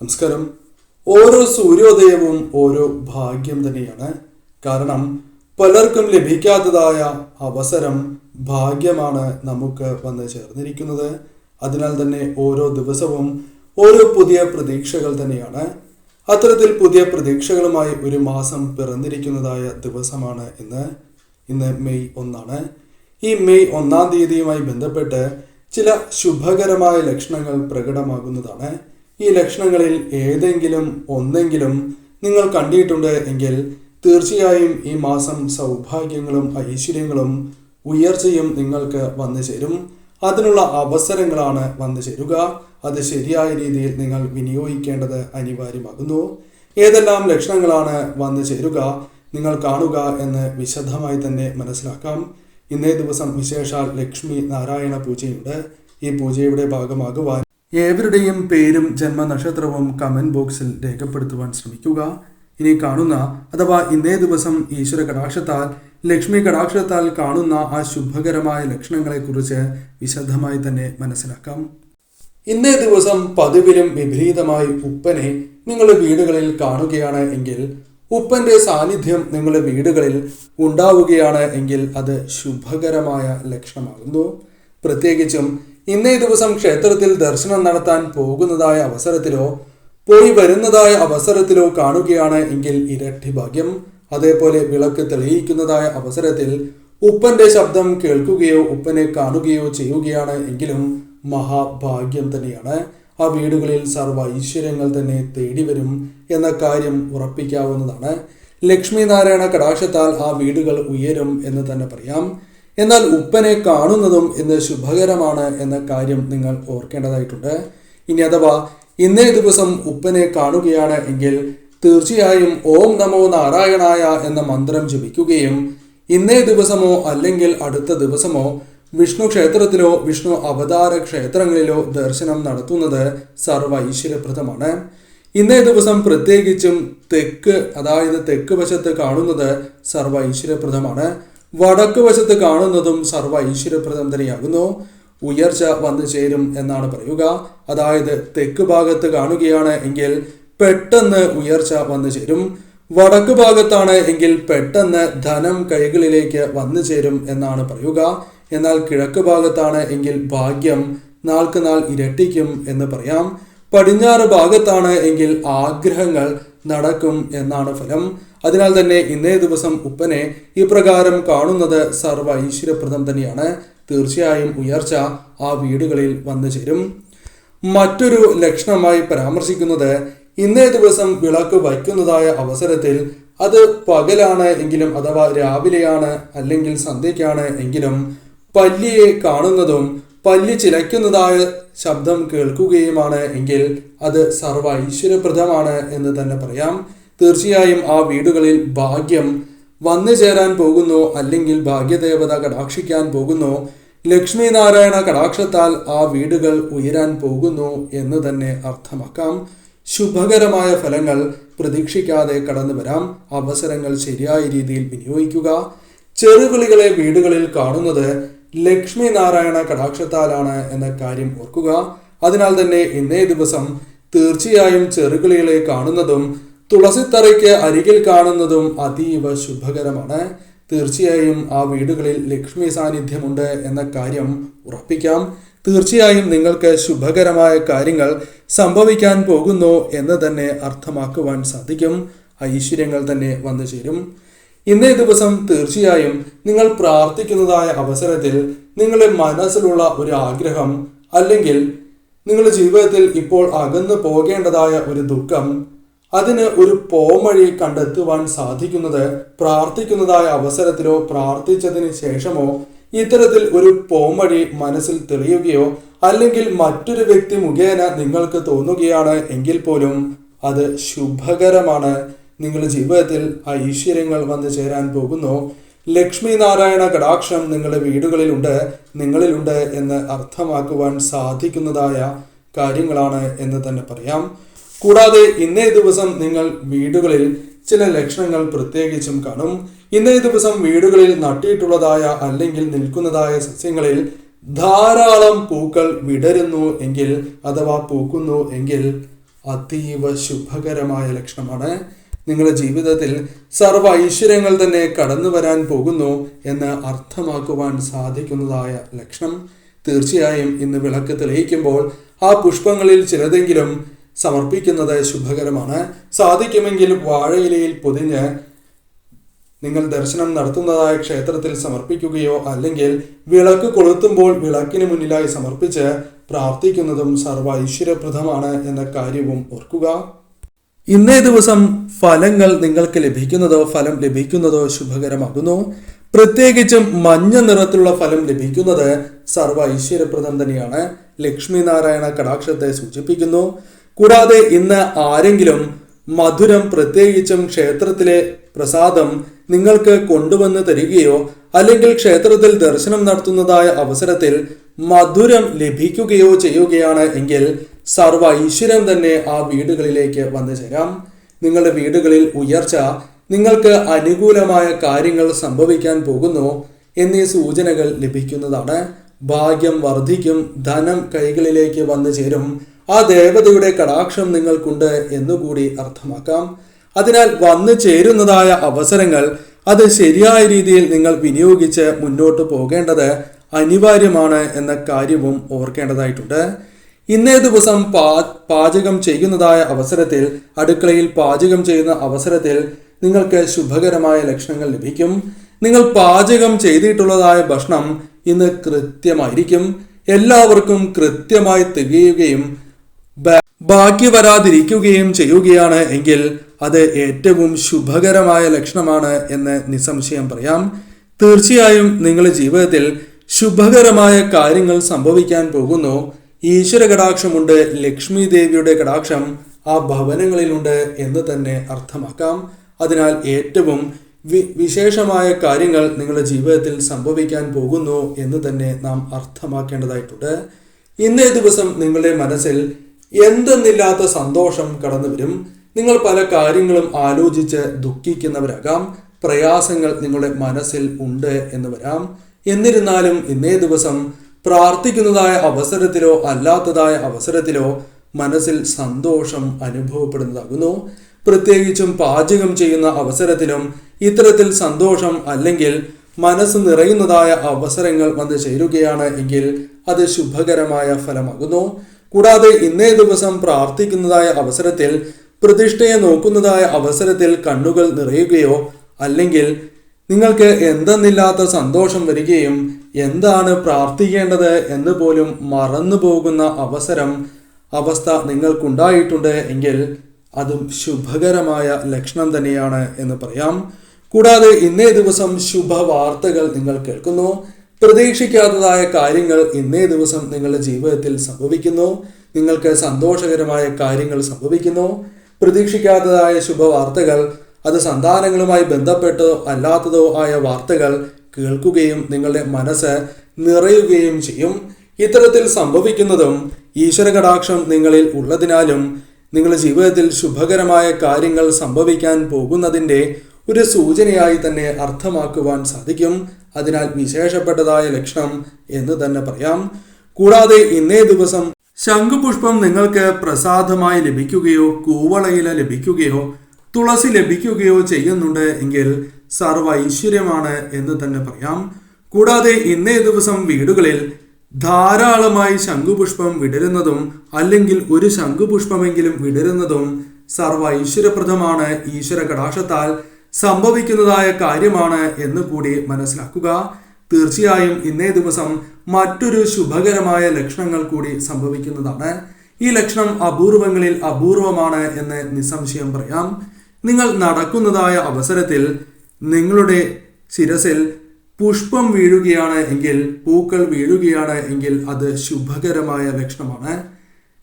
നമസ്കാരം. ഓരോ സൂര്യോദയവും ഓരോ ഭാഗ്യം തന്നെയാണ്. കാരണം പലർക്കും ലഭിക്കാത്തതായ അവസരം ഭാഗ്യമാണ് നമുക്ക് വന്ന് ചേർന്നിരിക്കുന്നത്. അതിനാൽ തന്നെ ഓരോ ദിവസവും ഓരോ പുതിയ പ്രതീക്ഷകൾ തന്നെയാണ്. അത്തരത്തിൽ പുതിയ പ്രതീക്ഷകളുമായി ഒരു മാസം പിറന്നിരിക്കുന്നതായ ദിവസമാണ് ഇന്ന്. ഇന്ന് മെയ് ഒന്നാണ്. ഈ മെയ് ഒന്നാം തീയതിയുമായി ബന്ധപ്പെട്ട് ചില ശുഭകരമായ ലക്ഷണങ്ങൾ പ്രകടമാകുന്നതാണ്. ഈ ലക്ഷണങ്ങളിൽ ഏതെങ്കിലും ഒന്നെങ്കിലും നിങ്ങൾ കണ്ടിട്ടുണ്ട് എങ്കിൽ തീർച്ചയായും ഈ മാസം സൗഭാഗ്യങ്ങളും ഐശ്വര്യങ്ങളും ഉയർച്ചയും നിങ്ങൾക്ക് വന്നു ചേരും. അതിനുള്ള അവസരങ്ങളാണ് വന്നു ചേരുക. അത് ശരിയായ രീതിയിൽ നിങ്ങൾ വിനിയോഗിക്കേണ്ടത് അനിവാര്യമാകുന്നു. ഏതെല്ലാം ലക്ഷണങ്ങളാണ് വന്നു ചേരുക നിങ്ങൾ കാണുക എന്ന് വിശദമായി തന്നെ മനസ്സിലാക്കാം. ഇന്നേ ദിവസം വിശേഷാൽ ലക്ഷ്മി നാരായണ പൂജയുണ്ട്. ഈ പൂജയുടെ ഭാഗമാകുവാൻ ഏവരുടെയും പേരും ജന്മനക്ഷത്രവും കമന്റ് ബോക്സിൽ രേഖപ്പെടുത്തുവാൻ ശ്രമിക്കുക. ഇനി കാണുന്ന അഥവാ ഇന്നേ ദിവസം ഈശ്വര കടാക്ഷത്താൽ ലക്ഷ്മി കടാക്ഷത്താൽ കാണുന്ന ആ ശുഭകരമായ ലക്ഷണങ്ങളെക്കുറിച്ച് വിശദമായി തന്നെ മനസ്സിലാക്കാം. ഇന്നേ ദിവസം പതിവിലും വിപരീതമായി ഉപ്പനെ നിങ്ങളുടെ വീടുകളിൽ കാണുകയാണ് എങ്കിൽ ഉപ്പന്റെ സാന്നിധ്യം നിങ്ങളുടെ വീടുകളിൽ ഉണ്ടാവുകയാണ് എങ്കിൽ അത് ശുഭകരമായ ലക്ഷണമാകുന്നു. പ്രത്യേകിച്ചും ഇന്നേ ദിവസം ക്ഷേത്രത്തിൽ ദർശനം നടത്താൻ പോകുന്നതായ അവസരത്തിലോ പോയി വരുന്നതായ അവസരത്തിലോ കാണുകയാണ് എങ്കിൽ ഇരട്ടി ഭാഗ്യം. അതേപോലെ വിളക്ക് തെളിയിക്കുന്നതായ അവസരത്തിൽ ഉപ്പന്റെ ശബ്ദം കേൾക്കുകയോ ഉപ്പനെ കാണുകയോ ചെയ്യുകയാണ് എങ്കിലും മഹാഭാഗ്യം തന്നെയാണ്. ആ വീടുകളിൽ സർവ ഐശ്വര്യങ്ങൾ തന്നെ തേടി വരും എന്ന കാര്യം ഉറപ്പിക്കാവുന്നതാണ്. ലക്ഷ്മി നാരായണ കടാക്ഷത്താൽ ആ വീടുകൾ ഉയരും എന്ന് തന്നെ പറയാം. എന്നാൽ ഉപ്പനെ കാണുന്നതും ഇന്ന് ശുഭകരമാണ് എന്ന കാര്യം നിങ്ങൾ ഓർക്കേണ്ടതായിട്ടുണ്ട്. ഇനി അഥവാ ഇന്നേ ദിവസം ഉപ്പനെ കാണുകയാണ് എങ്കിൽ തീർച്ചയായും ഓം നമോ നാരായണായ എന്ന മന്ത്രം ജപിക്കുകയും ഇന്നേ ദിവസമോ അല്ലെങ്കിൽ അടുത്ത ദിവസമോ വിഷ്ണു ക്ഷേത്രത്തിലോ വിഷ്ണു അവതാര ക്ഷേത്രങ്ങളിലോ ദർശനം നടത്തുന്നത് സർവ ഐശ്വര്യപ്രദമാണ് ഇന്നേ ദിവസം പ്രത്യേകിച്ചും തെക്ക് അതായത് തെക്ക് വശത്ത് കാണുന്നത് സർവ ഐശ്വര്യപ്രദമാണ് വടക്ക് വശത്ത് കാണുന്നതും സർവ ഐശ്വര്യപ്രദം തന്നെയാകുന്നു. ഉയർച്ച വന്നു ചേരും എന്നാണ് പറയുക. അതായത് തെക്ക് ഭാഗത്ത് കാണുകയാണ് എങ്കിൽ പെട്ടെന്ന് ഉയർച്ച വന്നു ചേരും. വടക്ക് ഭാഗത്താണ് എങ്കിൽ പെട്ടെന്ന് ധനം കൈകളിലേക്ക് വന്നു ചേരും എന്നാണ് പറയുക. എന്നാൽ കിഴക്ക് ഭാഗത്താണ് എങ്കിൽ ഭാഗ്യം നാൾക്ക് നാൾ ഇരട്ടിക്കും എന്ന് പറയാം. പടിഞ്ഞാറ് ഭാഗത്താണ് എങ്കിൽ ആഗ്രഹങ്ങൾ നടക്കും എന്നാണ് ഫലം. അതിനാൽ തന്നെ ഇന്നേ ദിവസം ഉപ്പനെ ഇപ്രകാരം കാണുന്നത് സർവ ഐശ്വര്യപ്രദം തന്നെയാണ്. തീർച്ചയായും ഉയർച്ച ആ വീടുകളിൽ വന്നു ചേരും. മറ്റൊരു ലക്ഷണമായി പരാമർശിക്കുന്നത് ഇന്നേ ദിവസം വിളക്ക് വയ്ക്കുന്നതായ അവസരത്തിൽ അത് പകലാണ് എങ്കിലും അഥവാ രാവിലെയാണ് അല്ലെങ്കിൽ സന്ധ്യയ്ക്കാണ് എങ്കിലും പല്ലിയെ കാണുന്നതും പല്ലി ചിലയ്ക്കുന്നതായ ശബ്ദം കേൾക്കുകയുമാണ് എങ്കിൽ അത് സർവ ഐശ്വര്യപ്രദമാണ് എന്ന് തന്നെ പറയാം. തീർച്ചയായും ആ വീടുകളിൽ ഭാഗ്യം വന്നു ചേരാൻ പോകുന്നു അല്ലെങ്കിൽ ഭാഗ്യദേവത കടാക്ഷിക്കാൻ പോകുന്നു. ലക്ഷ്മി നാരായണ കടാക്ഷത്താൽ ആ വീടുകൾ ഉയരാൻ പോകുന്നു എന്ന് തന്നെ അർത്ഥമാക്കാം. ശുഭകരമായ ഫലങ്ങൾ പ്രതീക്ഷിക്കാതെ കടന്നു വരാം. അവസരങ്ങൾ ശരിയായ രീതിയിൽ വിനിയോഗിക്കുക. ചെറുകിളികളെ വീടുകളിൽ കാണുന്നത് ലക്ഷ്മി നാരായണ കടാക്ഷത്താലാണ് എന്ന കാര്യം ഓർക്കുക. അതിനാൽ തന്നെ ഇന്നേ ദിവസം തീർച്ചയായും ചെറുകിളികളെ കാണുന്നതും തുളസിത്തറയ്ക്ക് അരികിൽ കാണുന്നതും അതീവ ശുഭകരമാണ്. തീർച്ചയായും ആ വീടുകളിൽ ലക്ഷ്മി സാന്നിധ്യമുണ്ട് എന്ന കാര്യം ഉറപ്പിക്കാം. തീർച്ചയായും നിങ്ങൾക്ക് ശുഭകരമായ കാര്യങ്ങൾ സംഭവിക്കാൻ പോകുന്നു എന്ന് തന്നെ അർത്ഥമാക്കുവാൻ സാധിക്കും. ഐശ്വര്യങ്ങൾ തന്നെ വന്നു ചേരും. ഇന്നേ ദിവസം തീർച്ചയായും നിങ്ങൾ പ്രാർത്ഥിക്കുന്നതായ അവസരത്തിൽ നിങ്ങളുടെ മനസ്സിലുള്ള ഒരു ആഗ്രഹം അല്ലെങ്കിൽ നിങ്ങളുടെ ജീവിതത്തിൽ ഇപ്പോൾ അകന്നു പോകേണ്ടതായ ഒരു ദുഃഖം അതിന് ഒരു പോംവഴി കണ്ടെത്തുവാൻ സാധിക്കുന്നത് പ്രാർത്ഥിക്കുന്നതായ അവസരത്തിലോ പ്രാർത്ഥിച്ചതിന് ശേഷമോ ഇത്തരത്തിൽ ഒരു പോംവഴി മനസ്സിൽ തെളിയുകയോ അല്ലെങ്കിൽ മറ്റൊരു വ്യക്തി മുഖേന നിങ്ങൾക്ക് തോന്നുകയാണ് എങ്കിൽ പോലും അത് ശുഭകരമാണ്. നിങ്ങളുടെ ജീവിതത്തിൽ ഐശ്വര്യങ്ങൾ വന്നു ചേരാൻ പോകുന്നു. ലക്ഷ്മി നാരായണ കടാക്ഷം നിങ്ങളുടെ വീടുകളിലുണ്ട് നിങ്ങളിലുണ്ട് എന്ന് അർത്ഥമാക്കുവാൻ സാധിക്കുന്നതായ കാര്യങ്ങളാണ് എന്ന് തന്നെ പറയാം. കൂടാതെ ഇന്നേ ദിവസം നിങ്ങൾ വീടുകളിൽ ചില ലക്ഷണങ്ങൾ പ്രത്യേകിച്ചും കാണും. ഇന്നേ ദിവസം വീടുകളിൽ നട്ടിട്ടുള്ളതായ അല്ലെങ്കിൽ നിൽക്കുന്നതായ സസ്യങ്ങളിൽ ധാരാളം പൂക്കൾ വിടരുന്നു എങ്കിൽ അഥവാ പൂക്കുന്നു എങ്കിൽ അതീവ ശുഭകരമായ ലക്ഷണമാണ്. നിങ്ങളുടെ ജീവിതത്തിൽ സർവ ഐശ്വര്യങ്ങൾ തന്നെ കടന്നു വരാൻ പോകുന്നു എന്ന് അർത്ഥമാക്കുവാൻ സാധിക്കുന്നതായ ലക്ഷണം. തീർച്ചയായും ഇന്ന് വിളക്ക് തെളിയിക്കുമ്പോൾ ആ പുഷ്പങ്ങളിൽ ചിലതെങ്കിലും സമർപ്പിക്കുന്നത് ശുഭകരമാണ്. സാധിക്കുമെങ്കിൽ വാഴയിലയിൽ പൊതിഞ്ഞ് നിങ്ങൾ ദർശനം നടത്തുന്നതായ ക്ഷേത്രത്തിൽ സമർപ്പിക്കുകയോ അല്ലെങ്കിൽ വിളക്ക് കൊളുത്തുമ്പോൾ വിളക്കിന് മുന്നിലായി സമർപ്പിച്ച് പ്രാർത്ഥിക്കുന്നതും സർവ ഐശ്വര്യപ്രദമാണ് എന്ന കാര്യവും ഓർക്കുക. ഇന്നേ ദിവസം ഫലങ്ങൾ നിങ്ങൾക്ക് ലഭിക്കുന്നതോ ഫലം ലഭിക്കുന്നതോ ശുഭകരമാകുന്നു. പ്രത്യേകിച്ചും മഞ്ഞ നിറത്തിലുള്ള ഫലം ലഭിക്കുന്നത് സർവ ഐശ്വര്യപ്രദം തന്നെയാണ്. ലക്ഷ്മി നാരായണ കടാക്ഷത്തെ സൂചിപ്പിക്കുന്നു. കൂടാതെ ഇന്ന് ആരെങ്കിലും മധുരം പ്രത്യേകിച്ചും ക്ഷേത്രത്തിലെ പ്രസാദം നിങ്ങൾക്ക് കൊണ്ടുവന്ന് തരികയോ അല്ലെങ്കിൽ ക്ഷേത്രത്തിൽ ദർശനം നടത്തുന്നതായ അവസരത്തിൽ മധുരം ലഭിക്കുകയോ ചെയ്യുകയാണ് എങ്കിൽ സർവ ഐശ്വര്യം തന്നെ ആ വീടുകളിലേക്ക് വന്നു ചേരാം. നിങ്ങളുടെ വീടുകളിൽ ഉയർച്ച നിങ്ങൾക്ക് അനുകൂലമായ കാര്യങ്ങൾ സംഭവിക്കാൻ പോകുന്നു എന്നീ സൂചനകൾ ലഭിക്കുന്നതാണ്. ഭാഗ്യം വർദ്ധിക്കും ധനം കൈകളിലേക്ക് വന്നു ചേരും. ആ ദേവതയുടെ കടാക്ഷം നിങ്ങൾക്കുണ്ട് എന്നുകൂടി അർത്ഥമാക്കാം. അതിനാൽ വന്നു ചേരുന്നതായ അവസരങ്ങൾ അത് ശരിയായ രീതിയിൽ നിങ്ങൾ വിനിയോഗിച്ച് മുന്നോട്ട് പോകേണ്ടത് അനിവാര്യമാണ് എന്ന കാര്യവും ഓർക്കേണ്ടതായിട്ടുണ്ട്. ഇന്നേ ദിവസം പാ പാചകം ചെയ്യുന്നതായ അവസരത്തിൽ അടുക്കളയിൽ പാചകം ചെയ്യുന്ന അവസരത്തിൽ നിങ്ങൾക്ക് ശുഭകരമായ ലക്ഷണങ്ങൾ ലഭിക്കും. നിങ്ങൾ പാചകം ചെയ്തിട്ടുള്ളതായ ഭക്ഷണം ഇന്ന് കൃത്യമായിരിക്കും. എല്ലാവർക്കും കൃത്യമായി തികയുകയും ബാക്കി വരാതിരിക്കുകയും ചെയ്യുകയാണ് എങ്കിൽ അത് ഏറ്റവും ശുഭകരമായ ലക്ഷണമാണ് എന്ന് നിസ്സംശയം പറയാം. തീർച്ചയായും നിങ്ങളുടെ ജീവിതത്തിൽ ശുഭകരമായ കാര്യങ്ങൾ സംഭവിക്കാൻ പോകുന്നു. ഈശ്വര കടാക്ഷമുണ്ട് ലക്ഷ്മി ദേവിയുടെ കടാക്ഷം ആ ഭവനങ്ങളിലുണ്ട് എന്ന് തന്നെ അർത്ഥമാക്കാം. അതിനാൽ ഏറ്റവും വി- വിശേഷമായ കാര്യങ്ങൾ നിങ്ങളുടെ ജീവിതത്തിൽ സംഭവിക്കാൻ പോകുന്നു എന്ന് തന്നെ നാം അർത്ഥമാക്കേണ്ടതായിട്ടുണ്ട്. ഇന്നേ ദിവസം നിങ്ങളുടെ മനസ്സിൽ എന്തെന്നില്ലാത്ത സന്തോഷം കടന്നു വരും. നിങ്ങൾ പല കാര്യങ്ങളും ആലോചിച്ച് ദുഃഖിക്കുന്നവരാകാം. പ്രയാസങ്ങൾ നിങ്ങളുടെ മനസ്സിൽ ഉണ്ട് എന്ന് വരാം. എന്നിരുന്നാലും ഇന്നേ ദിവസം പ്രാർത്ഥിക്കുന്നതായ അവസരത്തിലോ അല്ലാത്തതായ അവസരത്തിലോ മനസ്സിൽ സന്തോഷം അനുഭവപ്പെടുന്നതാകുന്നു. പ്രത്യേകിച്ചും പാചകം ചെയ്യുന്ന അവസരത്തിലും ഇത്തരത്തിൽ സന്തോഷം അല്ലെങ്കിൽ മനസ്സ് നിറയുന്നതായ അവസരങ്ങൾ വന്ന് ചേരുകയാണ് എങ്കിൽ അത് ശുഭകരമായ ഫലമാകുന്നു. കൂടാതെ ഇന്നേ ദിവസം പ്രാർത്ഥിക്കുന്നതായ അവസരത്തിൽ പ്രതിഷ്ഠയെ നോക്കുന്നതായ അവസരത്തിൽ കണ്ണുകൾ നിറയുകയോ അല്ലെങ്കിൽ നിങ്ങൾക്ക് എന്തെന്നില്ലാത്ത സന്തോഷം വരികയും എന്താണ് പ്രാർത്ഥിക്കേണ്ടത് എന്ന് പോലും മറന്നു പോകുന്ന അവസരം അവസ്ഥ നിങ്ങൾക്കുണ്ടായിട്ടുണ്ട് എങ്കിൽ അതും ശുഭകരമായ ലക്ഷണം തന്നെയാണ് എന്ന് പറയാം. കൂടാതെ ഇന്നേ ദിവസം ശുഭവാർത്തകൾ നിങ്ങൾ കേൾക്കുന്നു. പ്രതീക്ഷിക്കാത്തതായ കാര്യങ്ങൾ ഇന്നേ ദിവസം നിങ്ങളുടെ ജീവിതത്തിൽ സംഭവിക്കുന്നു. നിങ്ങൾക്ക് സന്തോഷകരമായ കാര്യങ്ങൾ സംഭവിക്കുന്നു. പ്രതീക്ഷിക്കാത്തതായ ശുഭവാർത്തകൾ അത് സന്താനങ്ങളുമായി ബന്ധപ്പെട്ടതോ അല്ലാത്തതോ ആയ വാർത്തകൾ കേൾക്കുകയും നിങ്ങളുടെ മനസ്സ് നിറയുകയും ചെയ്യും. ഇത്തരത്തിൽ സംഭവിക്കുന്നതും ഈശ്വര കടാക്ഷം നിങ്ങളിൽ ഉള്ളതിനാലും നിങ്ങളുടെ ജീവിതത്തിൽ ശുഭകരമായ കാര്യങ്ങൾ സംഭവിക്കാൻ പോകുന്നതിന്റെ ഒരു സൂചനയായി തന്നെ അർത്ഥമാക്കുവാൻ സാധിക്കും. അതിനാൽ വിശേഷപ്പെട്ടതായ ലക്ഷണം എന്ന് തന്നെ പറയാം. കൂടാതെ ഇന്നേ ദിവസം ശംഖുപുഷ്പം നിങ്ങൾക്ക് പ്രസാദമായി ലഭിക്കുകയോ കൂവളയില ലഭിക്കുകയോ തുളസി ലഭിക്കുകയോ ചെയ്യുന്നുണ്ട് എങ്കിൽ സർവ ഐശ്വര്യമാണ് എന്ന് തന്നെ പറയാം. കൂടാതെ ഇന്നേ ദിവസം വീടുകളിൽ ധാരാളമായി ശംഖുപുഷ്പം വിടരുന്നതും അല്ലെങ്കിൽ ഒരു ശംഖുപുഷ്പമെങ്കിലും വിടരുന്നതും സർവ ഐശ്വര്യപ്രദമാണ് ഈശ്വര കടാക്ഷത്താൽ സംഭവിക്കുന്നതായ കാര്യമാണ് എന്ന് കൂടി മനസ്സിലാക്കുക. തീർച്ചയായും ഇന്നേ ദിവസം മറ്റൊരു ശുഭകരമായ ലക്ഷണങ്ങൾ കൂടി സംഭവിക്കുന്നതാണ്. ഈ ലക്ഷണം അപൂർവങ്ങളിൽ അപൂർവമാണ് എന്ന് നിസ്സംശയം പറയാം. നിങ്ങൾ നടക്കുന്നതായ അവസരത്തിൽ നിങ്ങളുടെ ശിരസിൽ പുഷ്പം വീഴുകയാണ് എങ്കിൽ പൂക്കൾ വീഴുകയാണ് എങ്കിൽ അത് ശുഭകരമായ ലക്ഷണമാണ്.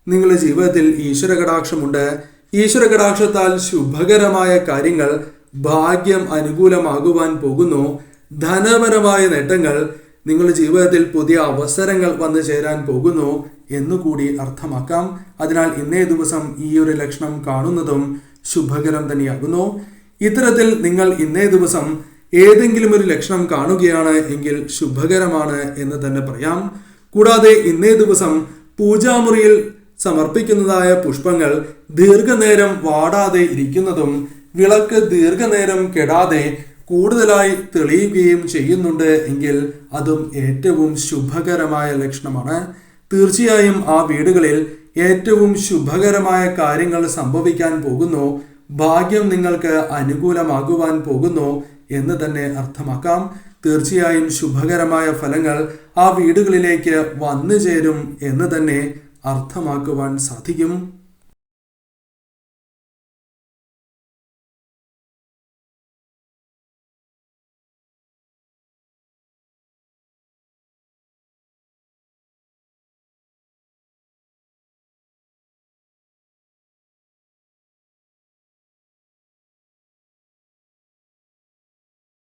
നിങ്ങളുടെ ജീവിതത്തിൽ ഈശ്വര കടാക്ഷമുണ്ട് ഈശ്വര കടാക്ഷത്താൽ ശുഭകരമായ കാര്യങ്ങൾ ഭാഗ്യം അനുകൂലമാകുവാൻ പോകുന്നു. ധനപരമായ നേട്ടങ്ങൾ നിങ്ങളുടെ ജീവിതത്തിൽ പുതിയ അവസരങ്ങൾ വന്നു ചേരാൻ പോകുന്നു എന്നുകൂടി അർത്ഥമാക്കാം. അതിനാൽ ഇന്നേ ദിവസം ഈ ഒരു ലക്ഷണം കാണുന്നതും ശുഭകരം തന്നെയാകുന്നു. ഇത്തരത്തിൽ നിങ്ങൾ ഇന്നേ ദിവസം ഏതെങ്കിലും ഒരു ലക്ഷണം കാണുകയാണ് എങ്കിൽ ശുഭകരമാണ് എന്ന് തന്നെ പറയാം. കൂടാതെ ഇന്നേ ദിവസം പൂജാമുറിയിൽ സമർപ്പിക്കുന്നതായ പുഷ്പങ്ങൾ ദീർഘനേരം വാടാതെ ഇരിക്കുന്നതും വിളക്ക് ദീർഘനേരം കെടാതെ കൂടുതലായി തെളിയുകയും ചെയ്യുന്നുണ്ട് എങ്കിൽ അതും ഏറ്റവും ശുഭകരമായ ലക്ഷണമാണ്. തീർച്ചയായും ആ വീടുകളിൽ ഏറ്റവും ശുഭകരമായ കാര്യങ്ങൾ സംഭവിക്കാൻ പോകുന്നു. ഭാഗ്യം നിങ്ങൾക്ക് അനുകൂലമാകുവാൻ പോകുന്നു എന്ന് തന്നെ അർത്ഥമാക്കാം. തീർച്ചയായും ശുഭകരമായ ഫലങ്ങൾ ആ വീടുകളിലേക്ക് വന്നു ചേരും എന്ന് തന്നെ അർത്ഥമാക്കുവാൻ സാധിക്കും.